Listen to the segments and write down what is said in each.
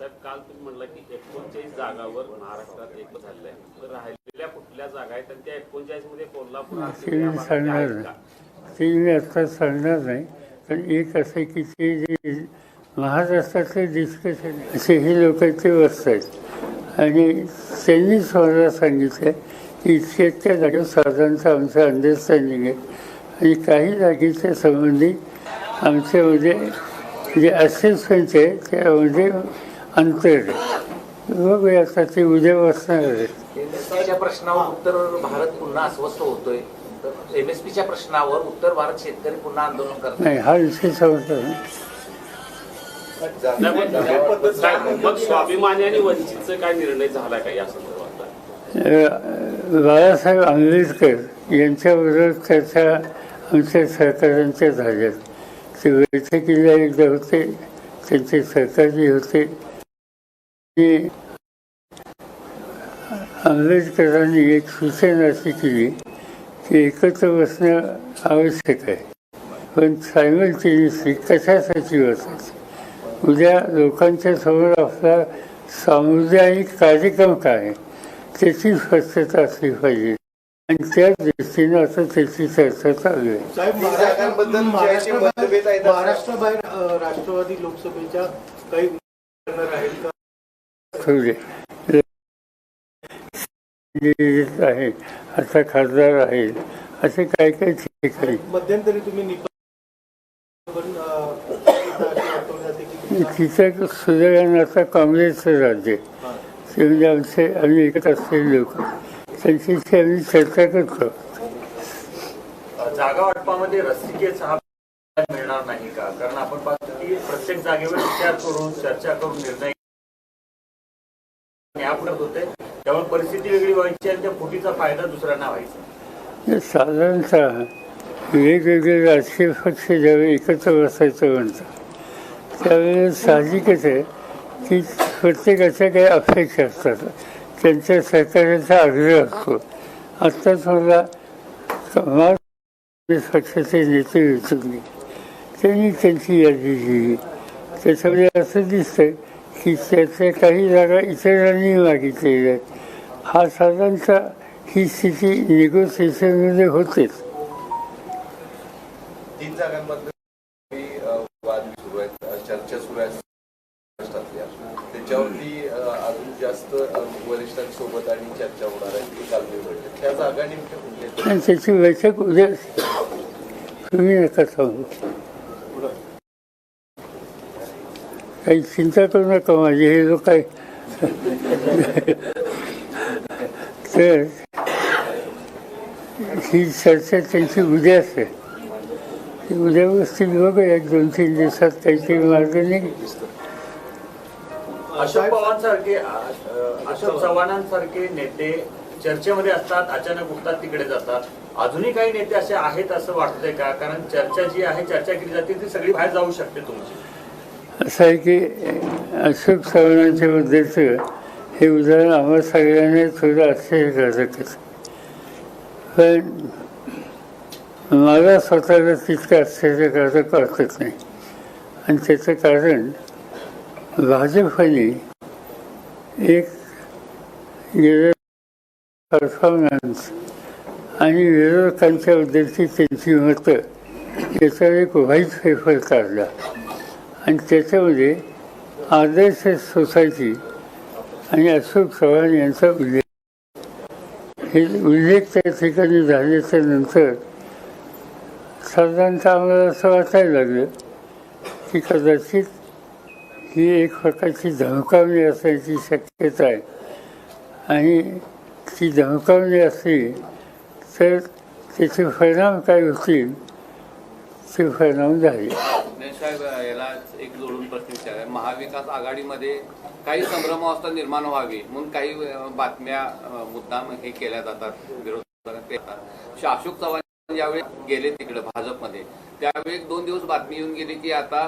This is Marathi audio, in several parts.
साहेब काल तुम्ही म्हणला की एकोणचाळीस जागावर महाराष्ट्रात एक झालेलं आहे तर राहिलेल्या कुठल्या जागा आहेत? आणि त्या एकोणचाळीसमध्ये कोल्हापूर सांगणार? ते मी आता सांगणार नाही. पण एक असं आहे की ते जे महाराष्ट्रातलं डिस्कशन असे हे लोक ते बसतात आणि त्यांनीच मला सांगितलं की इतक्या इतक्या जागेवर साधारणतः आमचं अंडरस्टँडिंग आहे. आणि काही जागेच्या संबंधी आमच्यामध्ये जे असेसमेंट आहे त्यामध्ये अंतर आहे बघूया आता ते उद्या बसणार आहे. एमएसपीच्या प्रश्नावर उत्तर भारत पुन्हा अस्वस्थ होतोय. तर एमएसपीच्या प्रश्नावर उत्तर भारत शेतकरी पुन्हा आंदोलन करतात नाही हा विषय ना साहेब, मग स्वाभिमानी आणि वंचितचा काय निर्णय झाला का या संदर्भात अ, बाळासाहेब आंबेडकर यांच्याबरोबर चर्चा आमच्या सहकाऱ्यांच्या झाल्यात ते बैठकीला एकदा होते त्यांचे सहकारी होते. आंबेडकरांनी एक सूचना अशी केली की एकत्र बसणं आवश्यक आहे. पण सायमल्टेनियसली कशासाठी बसायचं? उद्या लोकांच्या समोर आपला सामुदायिक कार्यक्रम काय? त्याची स्पष्टता असली पाहिजे. आणि त्या दृष्टीनं आता त्याची चर्चा चालू आहे. असे महाराष्ट्राबाहेर राष्ट्रवादी लोकसभेच्या काही ठेवले जे आहे. आता खासदार आहेत असे काही काही ठिकाणी. मध्यंतरी तुम्ही असं तिथं सुदैवानं आता काँग्रेसचं राज्य आहे. ते म्हणजे आमचे आम्ही एकत असलेले लोक त्यांच्याशी आम्ही चर्चा करतो. जागा वाटपामध्ये रस्तिकेच हा मिळणार नाही का? कारण आपण पाहतो की प्रत्येक जागेवर विचार करून चर्चा करून निर्णय यापुढे त्यामुळे परिस्थिती वेगळी व्हायची आणि त्या फुटीचा फायदा दुसऱ्यांना व्हायचा. साधारणतः वेगवेगळे राजकीय पक्ष ज्यावेळी एकत्र बसायचं म्हणतात त्यावेळेस साहजिकच आहे की प्रत्येकाच्या काही अपेक्षा असतात. त्यांच्या सहकार्याचा आग्रह असतो. आत्ताच मला समाज पक्षाचे नेते विचारले त्यांनी त्यांची यादी दिली. त्याच्यामध्ये असं दिसतं की त्याच्या काही जागा इतरांनी मागितलेल्या आहेत. हा साधारणतः ही स्थिती निगोसिएशनमध्ये होतेच. तीन जागांबद्दल अ, वाद सुरू आहेत अ, चर्चा सुरू आहेत. महाराष्ट्रातल्या त्याच्यावरती अ, अजून जास्त अ, वरिष्ठांसोबत आणि चर्चा होणार आहे ती काल मी म्हटलं त्या जागा नेमक्या कुठल्या आहेत? आणि त्याची बैठक उद्या तुम्ही नका सांगू. काही चिंता करू नका माझी हे लोक काय तर ही चर्चा त्यांची उद्या असते ती उद्या बसतील बघूया एक दोन तीन दिवसात काहीतरी मार्ग नाही अशोक पवारांसारखे अशोक चव्हाणांसारखे नेते चर्चेमध्ये असतात अचानक उठतात तिकडे जातात. अजूनही काही नेते असे आहेत असं वाटतंय का? कारण चर्चा जी आहे चर्चा केली जाते ती सगळी बाहेर जाऊ शकते तुमची. असं आहे की अशोक चव्हाणांच्या मुद्द्याचं हे उदाहरण आम्हाला सगळ्यांनी थोडं करतात पण मला स्वतःला तितकं आश्चर्य करता कळतच नाही. आणि त्याचं कारण भाजपने एक गेल्या परफॉर्मन्स आणि विरोधकांच्या बद्दलची त्यांची मतं याचा एक व्हाईट पेपर काढला. आणि त्याच्यामध्ये आदर्श सोसायटी आणि अशोक चव्हाण यांचा उल्लेख. हे उल्लेख त्या ठिकाणी झाल्याच्यानंतर साधारणतः आम्हाला असं वाटायला लागलं की कदाचित ही एक प्रकारची धमकावणी असण्याची शक्यता आहे. आणि ती धमकावणी असली तर त्याचे परिणाम काय होतील? ते परिणाम झाले साहेब याला एक जोडून प्रश्न विचार आहे महाविकास आघाडीमध्ये काही संभ्रमावस्था निर्माण व्हावी म्हणून काही बातम्या मुद्दाम हे केल्या जातात विरोध अशोक चव्हाण ज्यावेळी गेले तिकडे भाजपमध्ये त्यावेळी दोन दिवस बातमी येऊन गेली की आता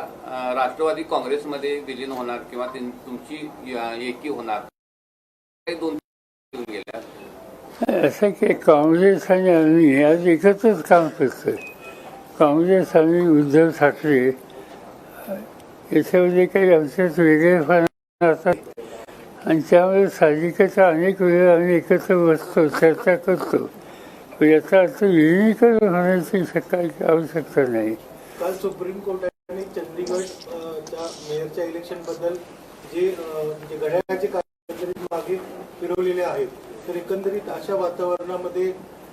राष्ट्रवादी काँग्रेसमध्ये विलीन होणार किंवा तुमची एकी होणार. काही दोन येऊन गेल्या. असं की काँग्रेस आणि आम्ही आज एकत्रच काम करतोय. काँग्रेस आणि उद्धव ठाकरे याच्यामध्ये काही आमच्यात वेगळेपणा असतात आणि त्यामुळे साहजिकच अनेक वेळा आम्ही एकत्र बसतो चर्चा करतो याचा अर्थ विलिनीकरण होण्याची शक्य आवश्यकता नाही काल सुप्रीम कोर्टाने चंदीगडच्या मेयरच्या इलेक्शनबद्दल जे म्हणजे घड्याळाचे मागे फिरवलेले आहेत तर एकंदरीत अशा वातावरणामध्ये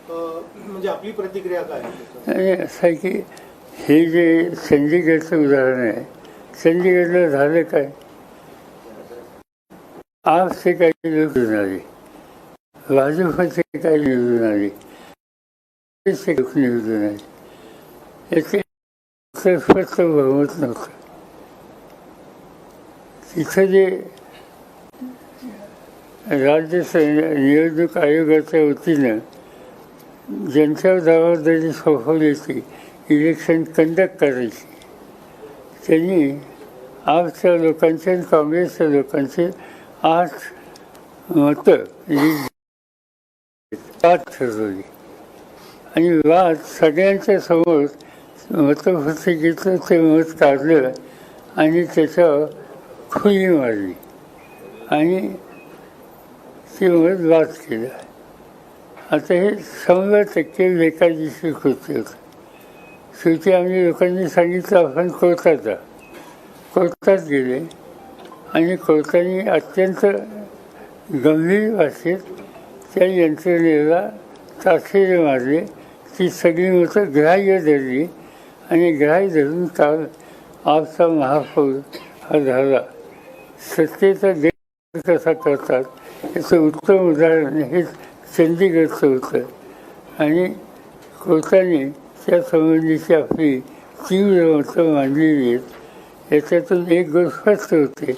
म्हणजे आपली प्रतिक्रिया काय? आणि असं आहे की हे जे चंदीगडचं उदाहरण आहे चंदीगडला झालं काय? आपचे काही निवडून आले. भाजपचे काही निवडून आले. निवडून आले. याचे स्पष्ट बहुमत नव्हतं. तिथं जे राज्य निवडणूक आयोगाच्या वतीनं ज्यांच्यावर जबाबदारी सोपवण्याची इलेक्शन कंडक्ट करायची. त्यांनी आजच्या लोकांचे आणि काँग्रेसच्या लोकांचे आठ मतं पाच ठरवली आणि वाद सगळ्यांच्या समोर मतपत्रिकेचं ते मत काढलं आणि त्याच्यावर खुली मारली. आणि ते मत वाद केलं. आता हे शंभर टक्के बेकायदेशीर कृत्य होतं. शेवटी आम्ही लोकांनी सांगितलं आपण कोर्टात जा. कोर्टात गेले आणि कोर्टाने अत्यंत गंभीर भाषेत त्या यंत्रणेला ताखेरे मारले. ती सगळी मतं ग्राह्य धरली आणि ग्राह्य धरून काल आजचा महापौर हा झाला. सत्तेचा गैर कसा करतात याचं उत्तम उदाहरण हे चंदीगडचं होतं. आणि कोर्टाने त्या संबंधीची आपली तीव्र मतं मांडलेली आहेत. याच्यातून एक गोष्ट स्पष्ट होते.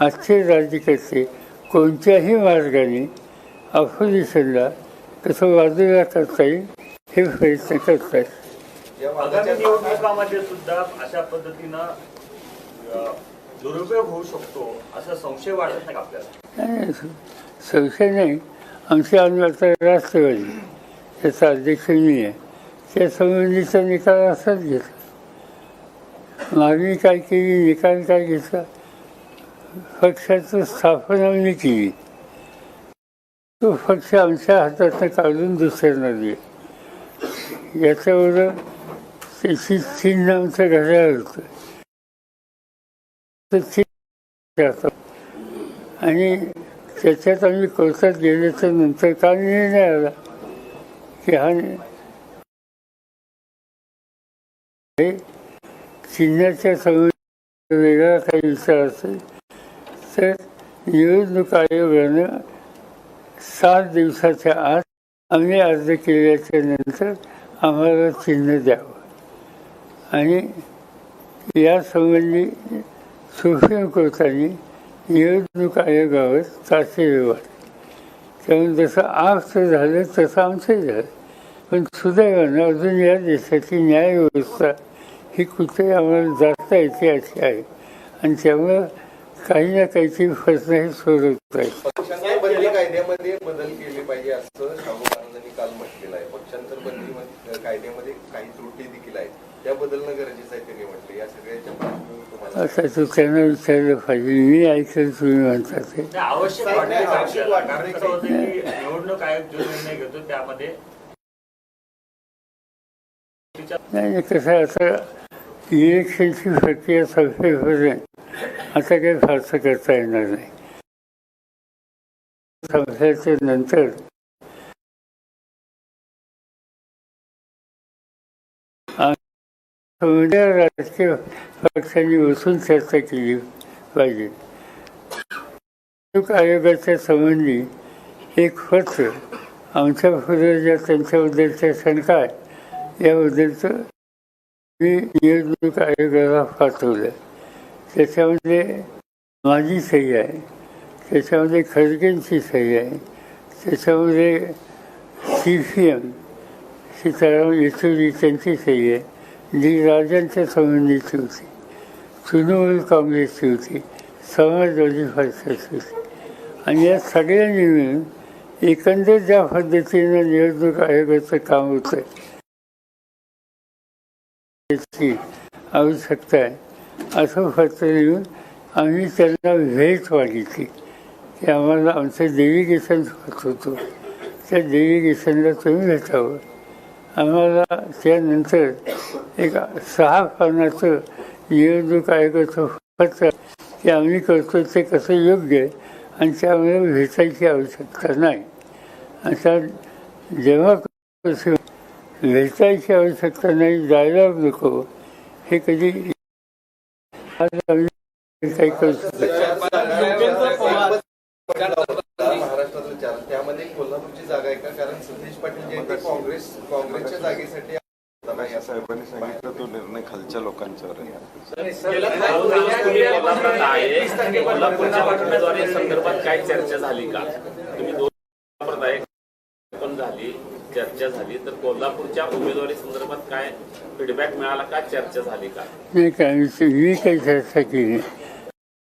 आजचे राज्यकर्ते कोणत्याही मार्गाने अपोजिशनला कसं बाजूला करता येईल हे प्रयत्न करतात. या आगामी वादाच्या निवडणुकामध्ये सुद्धा अशा पद्धतीनं अ, दुरुपयोग होऊ शकतो असा संशय वाटत नाही आपल्याला? संशय नाही. आमचे आम्ही आता राष्ट्रवादी त्याचा अध्यक्ष मी आहे. त्या संबंधीचा निकाल असाच घेतला मागणी काय केली निकाल काय घेतला पक्षाचं स्थापना आम्ही केली तो पक्ष आमच्या हातातनं काढून दुसऱ्यांना दिले याच्यावर त्याची चिन्ह आमचं घड्याळ होतं. आणि त्याच्यात आम्ही कोर्टात गेल्याच्यानंतर का निर्णय आला. की हा नि- हे चिन्हाच्या वेगळा काही विचार असेल तर निवडणूक आयोगानं सात दिवसाच्या आत आम्ही अर्ज केल्याच्यानंतर आम्हाला चिन्ह द्यावं. आणि यासंबंधी सुप्रीम कोर्टाने निवडणूक आयोगावर तासे व्यवहार त्यामुळे जसं आमचं झालं तसं आमचं झालं. पण सुदैवानं अजून या देशाची न्यायव्यवस्था ही कुठे आम्हाला येते अशी आहे. आणि त्यामुळं काही ना काहीची प्रश्न हे सोडवत आहेत. पक्षांतर बंदी कायद्यामध्ये बदल केले पाहिजे असं शाहू महाराजांनी काल म्हटलेलं आहे. पक्षांतर बंदी मध्ये- कायद्यामध्ये काही त्रुटी देखील आहेत. त्या बदलणं गरजेचं आहे त्यांनी म्हटलं? या सगळ्याच्या पार्श्वभूमीवर तुम्हाला आता तू त्यांना विचारलं पाहिजे. मी ऐकलं तुम्ही म्हणता ते. नाही, आवश्यक नाही, आवश्यक कसं काही. होतं की निवडणूक आयोग जो निर्णय घेतो त्यामध्ये नाही नाही, कसं आहे आता इलेक्शनची प्रक्रिया संपेपर्यंत आता काही फारसं करता येणार नाही संपल्याच्या नंतर राजकीय पक्षांनी बसून चर्चा केली पाहिजे निवडणूक आयोगाच्या संबंधी एक पत्र आमच्या पुढे ज्या त्यांच्याबद्दलच्या शंका आहे याबद्दलचं मी निवडणूक आयोगाला पाठवलं त्याच्यामध्ये माझी सही आहे. त्याच्यामध्ये खडगेंची सही आहे. त्याच्यामध्ये C P M Sitaram Yechury त्यांची सही आहे. जी राजांच्या संबंधीची होती. तृणमूल काँग्रेसची होती. समाजवादी पक्षाची होती. आणि या सगळ्यांनी मिळून एकंदर ज्या पद्धतीनं निवडणूक आयोगाचं काम होतं त्याची आवश्यकता आहे. असं खर्च येऊन आम्ही त्यांना भेट मागितली. की आम्हाला आमचं डेलिगेशन होत होतं. त्या डेलिगेशनला तुम्ही भेटावं. आम्हाला त्यानंतर एक सहा पानाचं निवडणूक आयोगाचं पत्र ते आम्ही करतो ते कसं योग्य आहे आणि त्यामुळे भेटायची आवश्यकता नाही. आता जेव्हा कसं भेटायची आवश्यकता नाही जायला नको. हे कधी काही करू शकत त्यामध्ये कोल्हापूरची जागा आहे का? कारण सतीश पाटील जे आहेत ते काँग्रेस काँग्रेसच्या जागेसाठी या साहेबांनी सांगितलं तो निर्णय खालच्या लोकांच्यावर आहे. संदर्भात काय चर्चा झाली का? तुम्ही दोन कोल्हापुरात आहे पण झाली चर्चा झाली तर कोल्हापूरच्या उमेदवारी संदर्भात काय फीडबॅक मिळाला का चर्चा झाली का नाही काय मी काही चर्चा केली.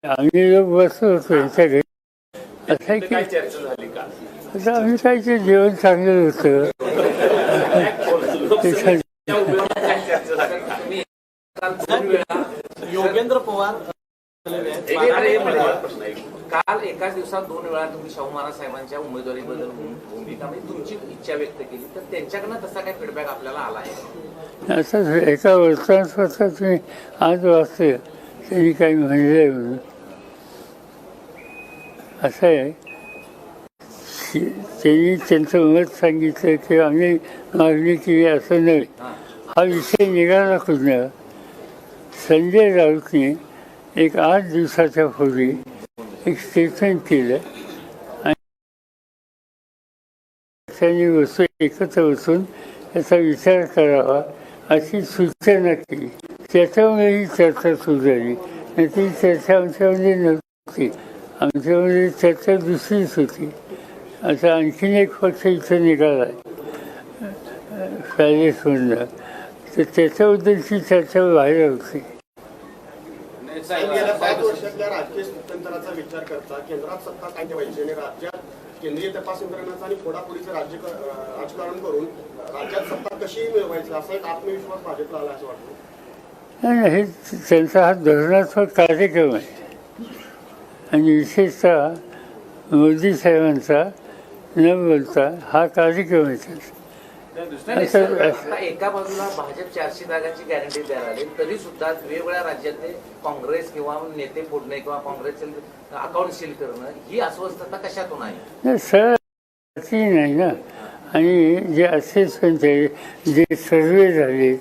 आम्ही लोक बसलो होतो घरी असं की काय चर्चा झाली का आता आम्ही काय ते जेवण चांगलं होतं ते सा- त्या उमेदवारात काय चर्चा झाली का दोन वेळा योगेंद्र पवार एक प्रश्न आहे काल एकाच दिवसात दोन वेळा तुम्ही शाहू महाराज साहेबांच्या उमेदवारीबद्दल भूमिका म्हणजे तुमची इच्छा व्यक्त केली. तर त्यांच्याकडनं तसा काय फीडबॅक आपल्याला आला आहे असं एका वर्तमानपत्रात मी आज वाचलं त्यांनी काही म्हणलंय म्हणून. असं आहे. त्यांनी त्यांचं मत सांगितलं की आम्ही मागणी केली असं नाही. हा विषय निघाला कुठनं? संजय राऊतने एक आठ दिवसाच्या पूर्वी एक स्टेटमेंट केलं आणि त्यांनी वस्तू एकत्र बसून याचा विचार करावा अशी सूचना केली. त्याच्यामुळे ही चर्चा सुरू झाली. आणि ती चर्चा आमच्यामध्ये नव्हती. आमच्यामध्ये चर्चा दुसरीच होती. आता आणखीन एक पक्ष इथं निघाला. आहे पॅलेसमधनं तर त्याच्याबद्दलची चर्चा बाहेर होती. गेल्या पाच वर्षातल्या राजकीय स्थित्यंतराचा विचार करता केंद्रात सत्ता काय ठेवायची आणि राज्यात केंद्रीय तपास यंत्रणाचं आणि फोडाफोडीचं राज्य राजकारण करून राज्यात सत्ता कशी मिळवायची असा एक आत्मविश्वास भाजपला आला असं वाटतं? नाही नाही, हे त्यांचा हा धोरणात्मक कार्यक्रम आहे. आणि विशेषतः मोदी साहेबांचा न बोलता हा कार्यक्रम आहे एका बाजूला भाजप चारशे जागांची गॅरंटी द्यायला आली तरी सुद्धा वेगवेगळ्या राज्यातले काँग्रेस किंवा नेते फोडणे किंवा काँग्रेसचे अकाउंट सील करणं ही अस्वस्थता कशातून आहे ती नाही ना. आणि जे असेसमेंट आहे जे सर्वे झाले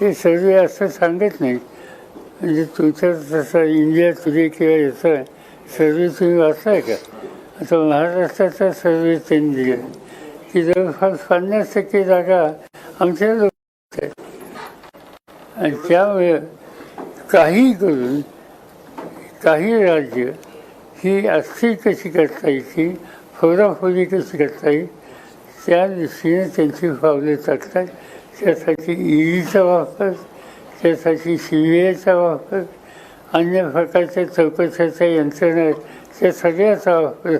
ते सर्वे असं सांगत नाही म्हणजे तुमचा तसा इंडिया टुडे किंवा याचा सर्वे तुम्ही वाचलाय का? आता महाराष्ट्राचा सर्वे त्यांनी दिला. की जवळपास पन्नास टक्के जागा आमच्या लोक आणि त्यामुळे काही करून काही राज्य ही अस्थिर कशी करता येईल फोराफोरी कशी करता येईल त्या दृष्टीने त्यांची पावले टाकतात. त्यासाठी ईडीचा वापर त्यासाठी सी बी आयचा वापर अन्य प्रकारच्या चौकशाच्या यंत्रणा आहेत त्या सगळ्याचा वापर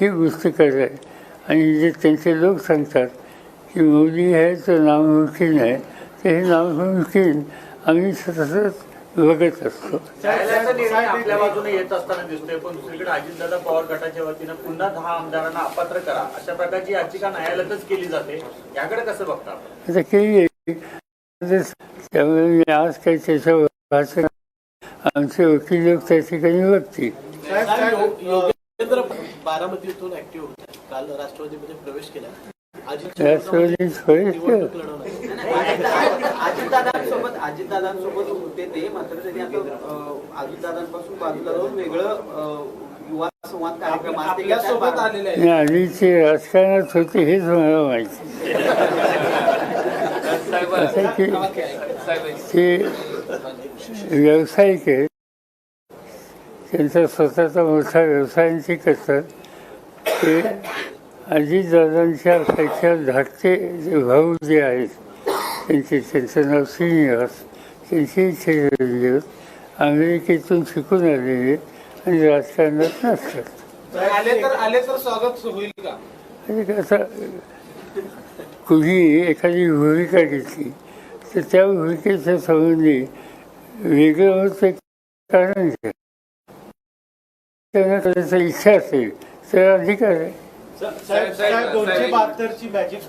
ही गोष्ट करत आणि जे त्यांचे लोक सांगतात की मोदी आहे तो नामुमकिन आहे ते हे नामुमकिन आम्ही सतत बघत असतो. आपल्या बाजूने येत असताना दिसतोय पण दुसरीकडे अजितदादा पवार गटाच्या वतीनं पुन्हा दहा आमदारांना अपात्र करा. अशा प्रकारची याचिका न्यायालयातच केली जाते. याकडे कसं बघता आपण? आता केली. त्यामुळे मी आज काही त्याच्यावर भाषण आमचे वकील लोक त्या ठिकाणी बघतील. बारामतीतून ऍक्टिव्ह काल राष्ट्रवादीमध्ये प्रवेश केला. अजितदादांसोबत अजितदादांसोबत होते ते मात्र त्यांनी आता अं, अजितदादांपासून बाजूला राहून वेगळं अं, युवा संवाद कार्यक्रम आज ते घेतात. आपल्यासोबत बारा- आलेले आहे आणि आधीचे राजकारणात होते हेच मला माहिती ते व्यावसायिक आहेत त्यांचा स्वतःचा मोठा व्यवसायांची करतात. ते अजितदादांच्या पेक्षा धाकटे जे भाऊ जे आहेत त्यांचे त्यांचं नाव श्रीनिवास त्यांचे इथे अमेरिकेतून शिकून आलेले आणि राजकारणात नसतात आले तर आले तर स्वागत होईल का आणि कसं कुणी एखादी भूमिका घेतली तर त्या भूमिकेच्या संबंधी वेगळं होतं कारण? त्यांना करायचं इच्छा असेल तर अधिकार आहे साहेब साहेब, दोनशे. बहात्तरची मॅजिक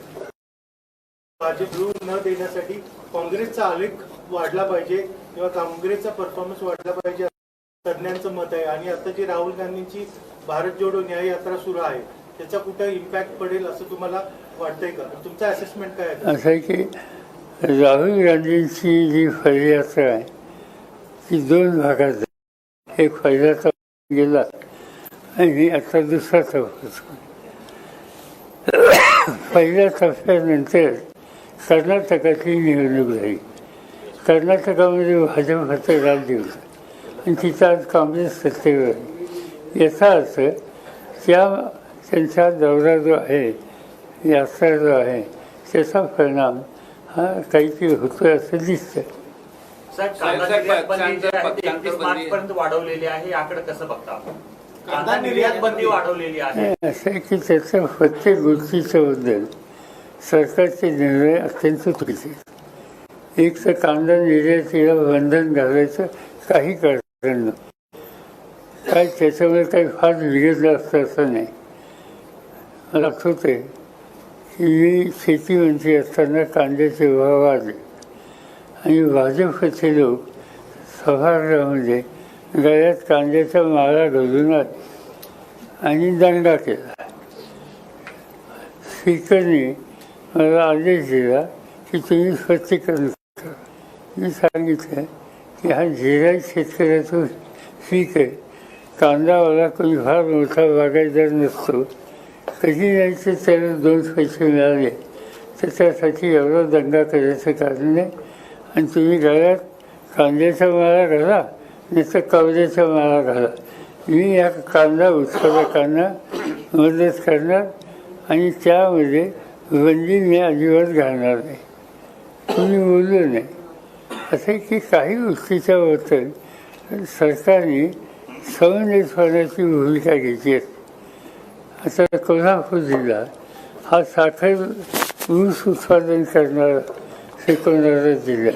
भाजप रूल न देण्यासाठी काँग्रेसचा आलेख वाढला पाहिजे किंवा काँग्रेसचा परफॉर्मन्स वाढला पाहिजे तज्ज्ञांचं मत आहे आणि आता जी राहुल गांधींची भारत जोडो न्याय यात्रा सुरू आहे त्याचा कुठं इम्पॅक्ट पडेल असं तुम्हाला वाटतंय का तुमचं असेसमेंट काय आहे असं आहे की राहुल गांधींची जी फळयात्रा आहे ती दोन भागात. एक पहिला गेला आणि आता दुसरा टप्पा पहिल्या टप्प्यानंतर कर्नाटकाची निवडणूक झाली. कर्नाटकामध्ये भाजपचं राज्य होतं आणि तिथं आज काँग्रेस सत्तेवर आहे. याचा अर्थ त्या त्यांचा दौरा जो आहे यात्रा जो आहे त्याचा परिणाम हा काहीतरी होतोय असं दिसतं वाढवलेली आहे. याकडे कसं बघता कांदा निर्यात बंदी वाढवलेली आहे. असं आहे की त्याचं प्रत्येक गोष्टीच्या बद्दल सरकारचे निर्णय अत्यंत चुकीचे. आहेत. एक तर कांदा निर्यातीला बंधन घालायचं काही कारण नाही. काय त्याच्यामध्ये काही फार बिघडलं असतं असं नाही. मला आठवते की मी शेतीमंत्री असताना कांद्याचे भाव वाढले. आणि भाजपचे लोक सभागृहामध्ये गळ्यात कांद्याचा माळा घालून आणि दंगा केला. स्पीकरने मला आदेश दिला की तुम्ही स्वच्छीकरण करा. मी सांगितलं की हा झिराई शेतकऱ्याचा पीक आहे कांदावाला कोणी फार मोठा बागायदार नसतो. कधी नाही तर त्याला दोन पैसे मिळाले. तर त्यासाठी एवढा दंगा करायचं कारण नाही. आणि तुम्ही गळ्यात कांद्याचा माळा घाला. नाही तर कवड्याच्या माळा घाला. मी या कांदा उत्पादकांना मदत करणार आणि त्यामध्ये बंदी मी अजिबात घालणार नाही. तुम्ही बोलू नाही. असं की काही गोष्टीच्या बद्दल सरकारने संवेदनशीलपणाची भूमिका घेतली आहे. आता कोल्हापूर जिल्हा हा साखर ऊस उत्पादन करणारा शिकवणारा जिल्हा.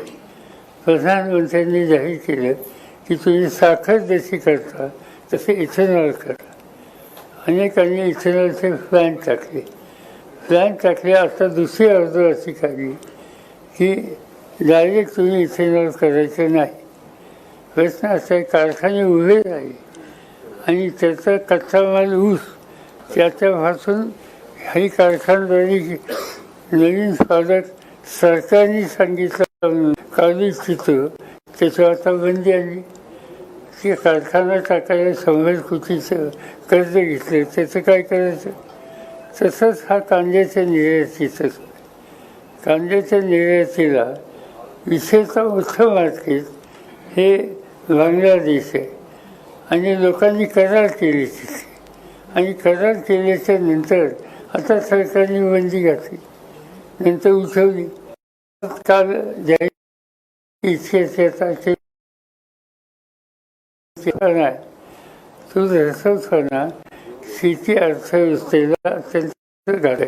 प्रधानमंत्र्यांनी जाहीर केलं की तुम्ही साखर जशी करता तसे इथेनॉल करा. अनेकांनी इथेनॉलचे प्लॅन टाकले. प्लॅन टाकले आता दुसरी अर्ज अशी काढली की डायरेक्ट तुम्ही इथेनॉल करायचं नाही. प्रश्न असा आहे कारखाने उभे राहिले आणि त्याचा कच्चा माल ऊस त्याच्यापासून ही कारखानदारी नवीन प्रॉडक्ट सरकारने सांगितलं. काढू इच्छितो त्याच्यावर आता बंदी आली. ती कारखाना टाकायला शंभर कोटीचं कर्ज घेतलं त्याचं काय करायचं? तसंच हा कांद्याच्या निर्यातीचं. कांद्याच्या निर्यातीला विशेषतः मोठं मार्केट हे बांगलादेश आहे. आणि लोकांनी करार केली तिथे. आणि करार केल्याच्यानंतर आता सरकारने बंदी घातली. नंतर उठवली. काल जाहीर इच्छेचे आहे तो रसवताना शेती अर्थव्यवस्थेला अत्यंत झाले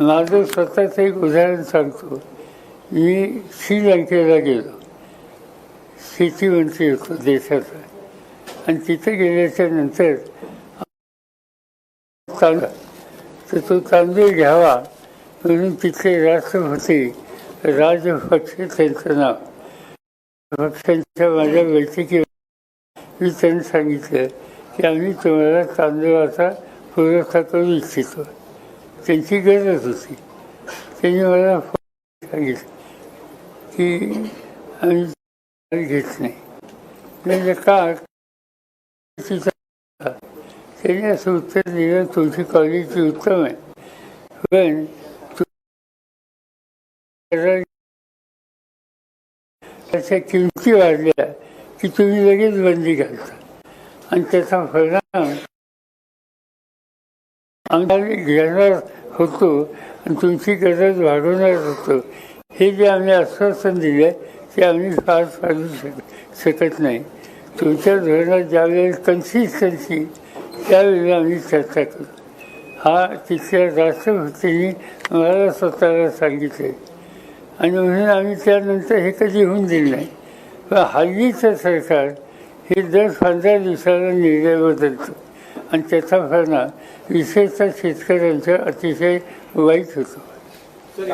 माझं स्वतःचं एक उदाहरण सांगतो. मी श्रीलंकेला गेलो. शेतीमंत्री होतो देशाचा. आणि तिथे गेल्याच्यानंतर तांदूळ तर तो तांदूळ घ्यावा म्हणून तिथले राष्ट्रपती राजपक्षे त्यांचं नाव. पक्षांच्या माझ्या बैठकी मी त्यांनी सांगितलं की आम्ही तुम्हाला तांदळाचा पुरवठा करू इच्छितो. त्यांची गरज होती. त्यांनी मला सांगितलं की आम्ही घेत नाही. म्हणजे का? त्यांनी असं उत्तर दिलं तुमची क्वालिटी उत्तम आहे. पण त्याच्या किमती वाढल्या की तुम्ही लगेच बंदी घालता. आणि त्याचा परिणाम आम्ही घेणार होतो आणि तुमची गरज वाढवणार होतो. हे जे आम्ही आश्वासन दिलं ते आम्ही फार पाडू शक शकत नाही. तुमच्या धोरणात ज्यावेळेस कन्सिस्टन्सी त्यावेळेला आम्ही चर्चा करू. हा तिथल्या राष्ट्रपतींनी मला स्वतःला सांगितले. आणि म्हणून आम्ही त्यानंतर हे कधी होऊन दिलं नाही. पण हल्लीचं सरकार हे दर पंधरा दिवसाला निर्णय बदलतो. आणि त्याचा परिणाम विशेषतः शेतकऱ्यांचा अतिशय वाईट होतो. सर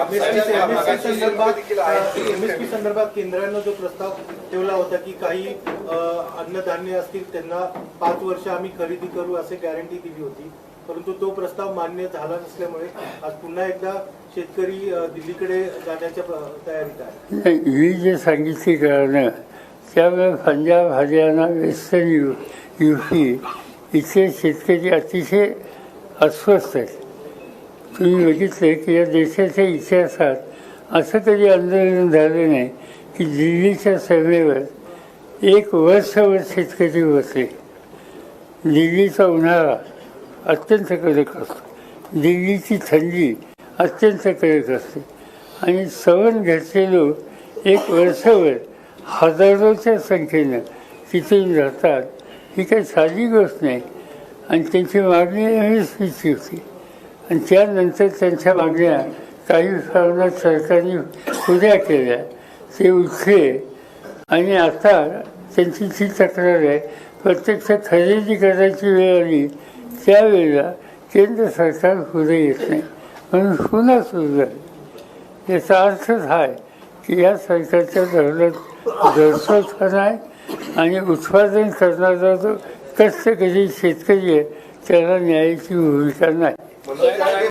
एमएसपी संदर्भात केंद्रानं जो प्रस्ताव ठेवला होता की काही अन्नधान्य असतील त्यांना पाच वर्ष आम्ही खरेदी करू असे गॅरंटी दिली होती. परंतु तो प्रस्ताव मान्य झाला नसल्यामुळे आज पुन्हा एकदा शेतकरी दिल्लीकडे जाण्याच्या तयारीत आहे. नाही ही जे सांगितली कारण त्यामुळे Punjab Haryana western U U P इथले शेतकरी अतिशय अस्वस्थ आहेत. तुम्ही बघितले की या देशाच्या इतिहासात असं कधी आंदोलन झालं नाही की दिल्लीच्या सभेवर एक वर्षभर शेतकरी बसले. दिल्लीचा उन्हाळा अत्यंत कडक असतो. दिल्लीची थंडी अत्यंत कडक असते. आणि सवण घेतलेलो एक वर्षभर हजारोच्या संख्येनं तिथून राहतात ही काही साधी गोष्ट नाही. आणि त्यांची मागणी एम तिची होती. आणि त्यानंतर त्यांच्या मागण्या काही प्रमाणात सरकारने पुऱ्या केल्या. ते उठले. आणि आता त्यांची जी तक्रार आहे प्रत्यक्ष खरेदी करायची वेळ आली त्यावेळेला केंद्र सरकार पुढे येत नाही. म्हणून पुन्हा सुरू झाली. याचा अर्थच हा आहे की या सरकारच्या धोरणात दडपतपणा आहे आणि उत्पादन करणारा जो कष्टकरी शेतकरी आहे त्याला न्यायाची भूमिका नाही.